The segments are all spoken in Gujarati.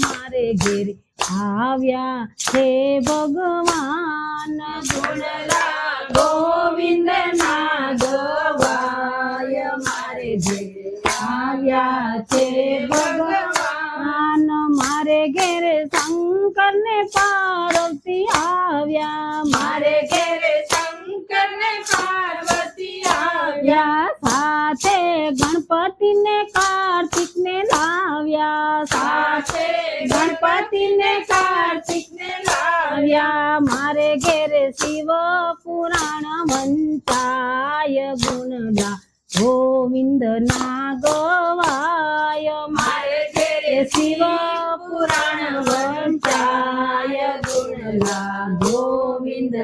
મારે ઘેર આવ્યા હે ભગવાન. ગોવિંદ ના મારે ઘેર ભગવાન. મારે ઘેર શંકર ને પાર્વતી આવ્યા. મારે ઘેર શંકર ને પાર્વતી આવ્યા. સાથે ગણપતિ ને કાર સાથે ગણપતિ ને કાર્તિક ને લાવ્યા. મારે ઘેરે શિવ પુરાણ મંતાય ગુણગા ગોવિંદ ના ગવાય મારે ઘેરે શિવ પુરાણ વંચાય ગુણગા ગોવિંદ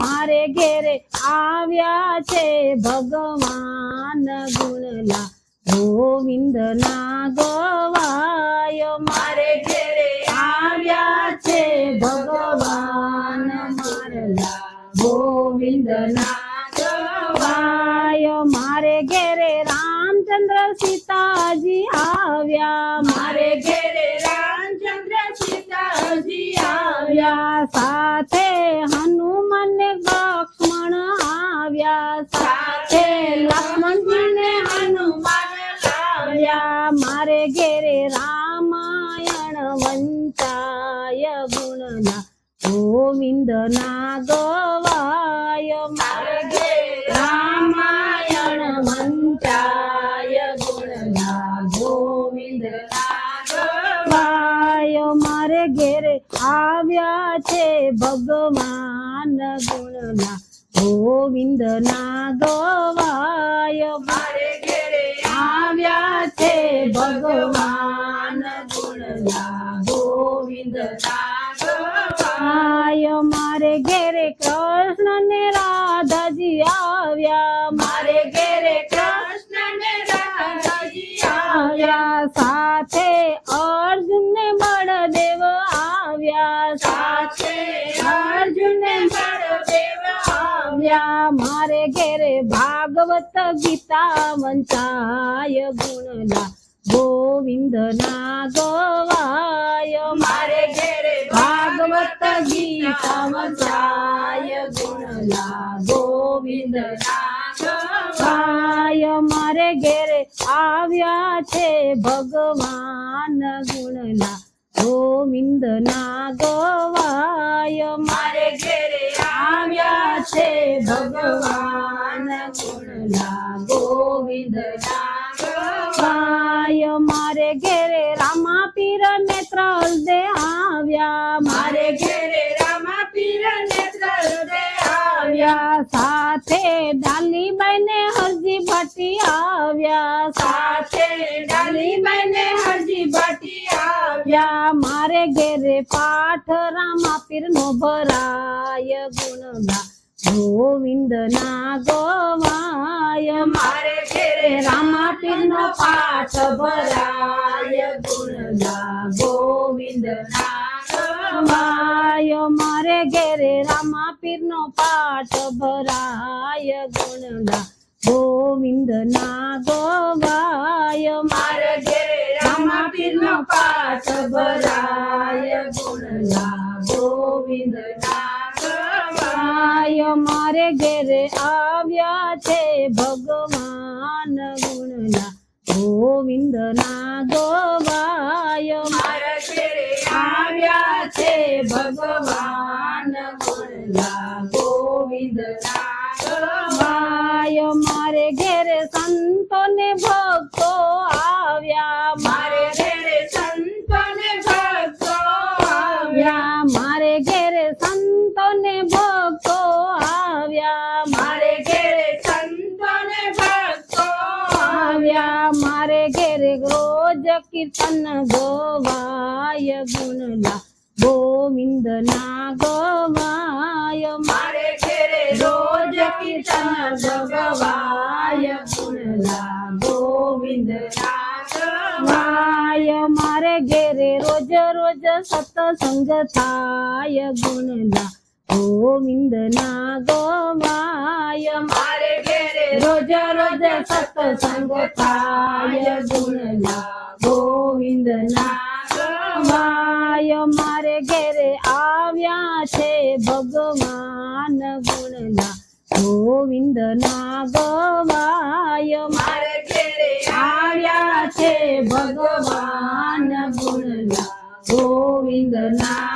મારે ઘેરે આવ્યા છે ભગવાન ગુણલા ગોવિંદ ના ગવાય, મારે ઘેરે આવ્યા છે ભગવાન મારલા. ગોવિંદ ના ગવાય, મારે ઘેરે રામચંદ્ર સીતાજી આવ્યા. મારે ઘેરે રામચંદ્ર સીતાજી આવ્યા. સાથે હનુમાન લક્ષ્મણ આવ્યા. સાથે લક્ષ્મણજી ને હનુમાન લાવ્યા મારે ઘેરે રામાયણ વંચાય ગુણના. ગોવિંદ ના ગવાય, મારે ઘેરે રામાયણ વંચાય ગુણના. ગોવિંદ ગવાય, મારે ઘેરે આવ્યા છે ભગવાન ગુણના. ગોવિંદ ના ગવાય ગવાય મારે ઘેરે કૃષ્ણ ને રાધાજી આવ્યા. મારે ઘેરે કૃષ્ણ ને રાધાજી આવ્યા. સાથે અર્જુન ને બળદેવ આવ્યા. સાથે અર્જુન ને બળદેવ આવ્યા. મારે ઘેરે ભાગવત ગીતા વંચાય ગુણલા ગોવિંદ ના ગવાય ગુણલા ગોવિંદ ના મારે ઘેરે આવ્યા છે ભગવાન ગુણલા ગોવિંદ ના ગવાય મારે ઘેરે આવ્યા છે ભગવાન ગુણલા ગોવિંદ ના મારે ઘેરે રામા પીર નેત્ર આવ્યા મારે ઘેરે આવ્યા સાથે ડાલી બને હરજી ભટ્ટી આવ્યા સાથે ડાલી બને હરજી ભટ્ટી આવ્યા. મારે ઘેરે પાઠ રામા પીર નો ભરાય ગુણગા ગોવિંદ ના ગવાય. મારે ઘેરે રામા પીર નો પાઠ ભરાય ગુણગા ગોવિંદ ના રામા પીર નો પાઠ ભરાય ગુણગા ગોવિંદ ના ગોવાય મારે ઘેરે રામા પીરનો પાઠ ભરાય ગુણગા ગોવિંદ ના ગવાય મારે ઘેરે આવ્યા છે ભગવાન ગુણલા ગોવિંદ ના ગવાય મારા ઘેરે આવ્યા છે ભગવાન ગુણલા ગવાય મારે ઘેરે સંતો ને ભક્તો આવ્યા. મારે ઘેરે સંતો ને ભક્તો આવ્યા. મારે ઘેરે સંતો ને ભક્તો આવ્યા. મારે ઘેરે સંતો ને ભક્તો આવ્યા. મારે ઘેરે રોજ કીર્તન ગવાય ગુણલા. ગોવિંદ ના ગવાય. મારે કીર્તન ભગવાય ગુણલા ગોવિંદ રાગવાય મારે ઘેરે રોજ રોજ સત્સંગ થાય ગુણલા ગોવિંદ ના ગવાય. મારે ઘેરે રોજ રોજ સત્સંગ થાય ગુણલા ગોવિંદ ના ગવાય. મારે ઘેરે આવ્યા છે ભગવાન ગુણલા ગોવિંદ ના ગવાય મારે ઘેરે આવ્યા છે ભગવાન ગુણલા ગોવિંદ ના